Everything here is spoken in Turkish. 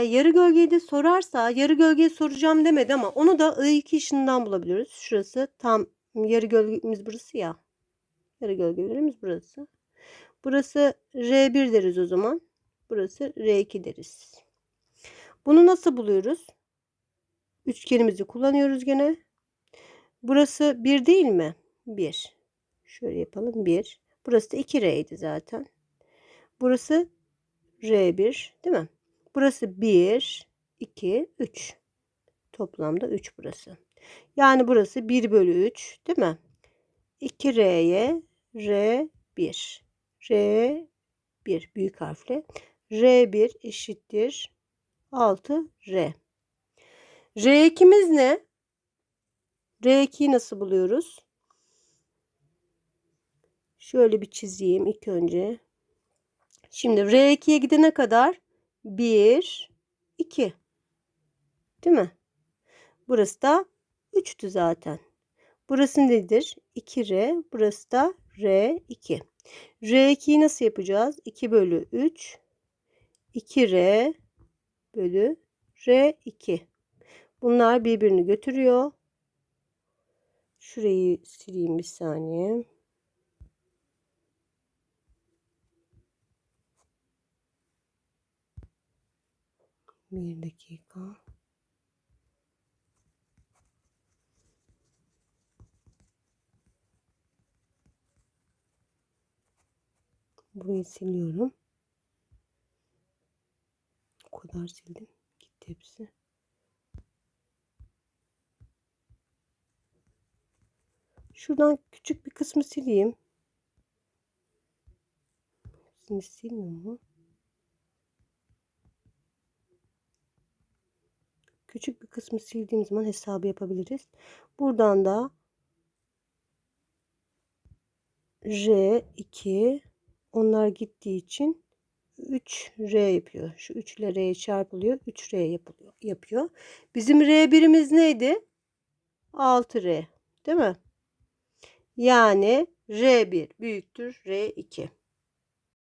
E, Yarı gölgeyi de sorarsa yarı gölgeyi soracağım demedi ama onu da I2 ışığından bulabiliyoruz. Şurası tam yarı gölgemiz burası ya. Yarı gölgelerimiz burası. Burası R1 deriz o zaman. Burası R2 deriz. Bunu nasıl buluyoruz? Üçgenimizi kullanıyoruz gene. Burası 1 değil mi? 1. Şöyle yapalım 1. Burası da 2R zaten. Burası R1 değil mi? Burası 1, 2, 3. Toplamda 3 burası. Yani burası 1 bölü 3 değil mi? 2R'ye R1. R1 büyük harfle. R1 eşittir 6R. R2'miz ne? R2'yi nasıl buluyoruz? Şöyle bir çizeyim ilk önce. Şimdi R2'ye gidene kadar 1, 2. Değil mi? Burası da 3'tü zaten. Burası nedir? 2R. Burası da R2. R2'yi nasıl yapacağız? 2 bölü 3. 2R bölü R2. Bunlar birbirini götürüyor. Şurayı sileyim bir saniye. Bir dakika. Burayı siliyorum. O kadar sildim. Gitti hepsi. Şuradan küçük bir kısmı sileyim. Hepsini silmiyor mu? Küçük bir kısmı sildiğim zaman hesabı yapabiliriz. Buradan da R2 onlar gittiği için 3R yapıyor. Şu 3 ile R çarpılıyor. 3R yapılıyor, yapıyor. Bizim R1'imiz neydi? 6R. Değil mi? Yani R1 büyüktür R2.